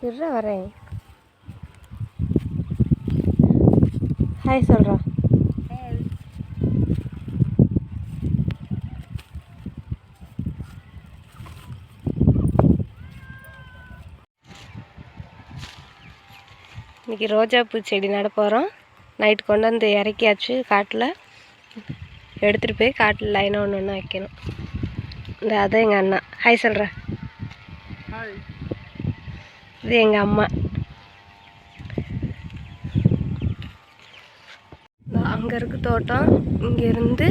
இருற வரேன். ஹாய் சொல்கிறா இன்றைக்கி ரோஜா பூ செடி நட போகிறோம் நைட் கொண்டு வந்து இறக்கியாச்சு காட்டில். எடுத்துகிட்டு போய் காட்டில் லைனாக ஒன்று ஒன்று வைக்கணும். இந்த அதான் எங்கள் அண்ணா. ஹாய் சொல்கிறேன் ஹாய் இது எங்கள் அம்மா. அங்கே இருக்கு தோட்டம். இங்கேருந்து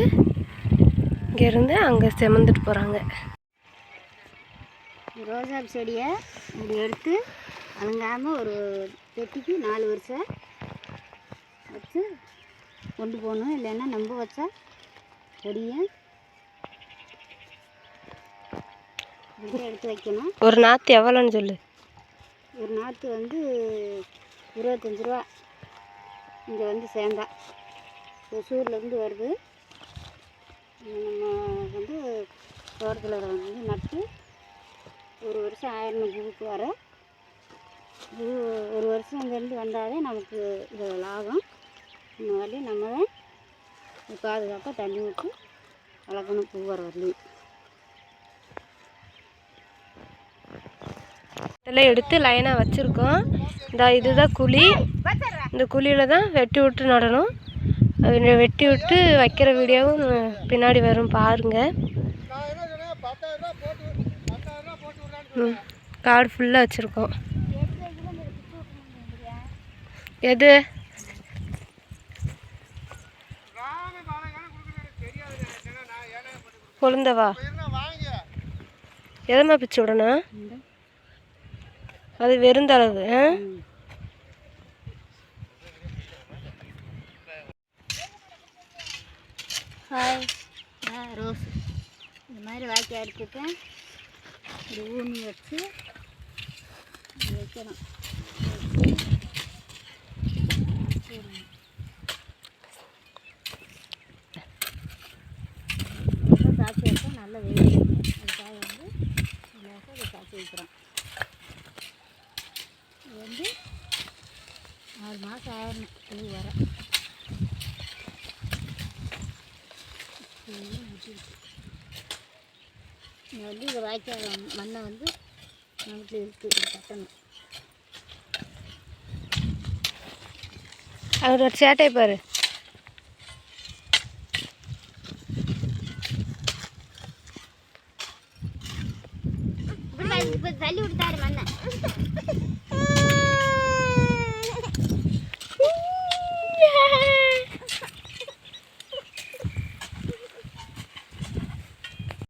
இங்கேருந்து அங்கே செமந்துட்டு போகிறாங்க ரோஜா செடியை இப்படி எடுத்து அலங்காமல் ஒரு பெட்டிக்கு நாலு வருஷம் வச்சு கொண்டு போகணும். இல்லைன்னா நம்ப வச்சா இப்படி எடுத்து வைக்கணும். ஒரு நாற்று எவ்வளோன்னு சொல்லு. ஒரு நாற்று வந்து இருபத்தஞ்சி ரூபா. இங்கே வந்து சேர்ந்தா. ஒசூர்லேருந்து வருது. நம்ம வந்து தோட்டத்தில் வந்து நட்டு ஒரு வருஷம் ஆயிரம் பூவுக்கு வர. பூ ஒரு வருஷம் இங்கேருந்து வந்தாலே நமக்கு இது லாபம். இந்த மாதிரி நம்ம தான் பாதுகாப்பாக தண்ணி ஊற்றி வளர்க்கணும் பூ வர வரலையும் இதெல்லாம் எடுத்து லைனாக வச்சுருக்கோம். இந்த இதுதான் குழி. இந்த குழியில் தான் வெட்டி விட்டு நடணும். அது வெட்டி விட்டு வைக்கிற வீடியோவும் பின்னாடி வரும் பாருங்கள் காடு ஃபுல்லாக வச்சுருக்கோம். எது? கொழுந்தவா? எதம்மா பிச்சு விடணும் அது வெறுந்தளவு ஹாய் ஆ ரோஸ். இந்த மாதிரி வாக்கி எடுத்துட்டேன் இது ஊனி வச்சு வைக்கணும். ஆகணும் பூ வர. இங்கே வந்து இதை வாய்க்கால் மண்ணை வந்து நமக்கு இது கட்டணும் அவர் ஒரு சேட்டை பாரு. இப்போ தள்ளி விட்டாரு மண்ணை.